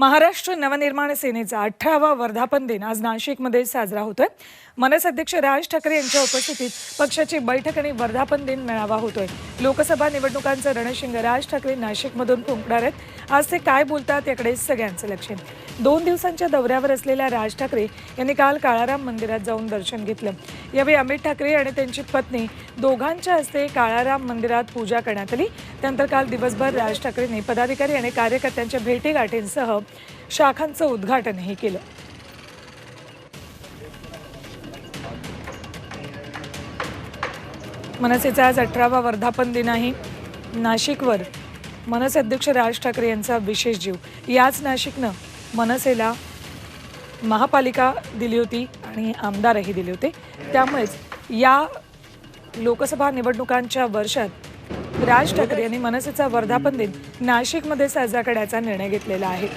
महाराष्ट्र नवनिर्माण सेनेचा अठरावा वर्धापन दिन आज नाशिकमध्ये साजरा होतोय. मनस अध्यक्ष राज ठाकरे यांच्या उपस्थितीत पक्षाची बैठक आणि वर्धापन दिन मेळावा होतोय. लोकसभा निवडणुकांचं रणशिंग राज ठाकरे नाशिकमधून फुंकणार आहेत. आज ते काय बोलतात याकडे सगळ्यांचं लक्ष दोन दिवसांच्या दौऱ्यावर असलेल्या राज ठाकरे यांनी काल काळाराम मंदिरात जाऊन दर्शन घेतलं. यावेळी अमित ठाकरे आणि त्यांची पत्नी दोघांच्या हस्ते काळाराम मंदिरात पूजा करण्यात आली. त्यानंतर काल दिवसभर राज ठाकरेंनी पदाधिकारी आणि कार्यकर्त्यांच्या भेटीगाठींसह शाखांचं उद्घाटनही केलं. मनसेचा आज अठरावा वर्धापन दिन आहे. नाशिकवर मनसे अध्यक्ष राज ठाकरे यांचा विशेष जीव. याच नाशिकनं मनसेला महापालिका दिली होती आणि आमदारही दिले होते. त्यामुळेच या लोकसभा निवडणुकांच्या वर्षात राज ठाकरे यांनी मनसेचा वर्धापन दिन नाशिकमध्ये साजरा करण्याचा निर्णय घेतलेला आहे.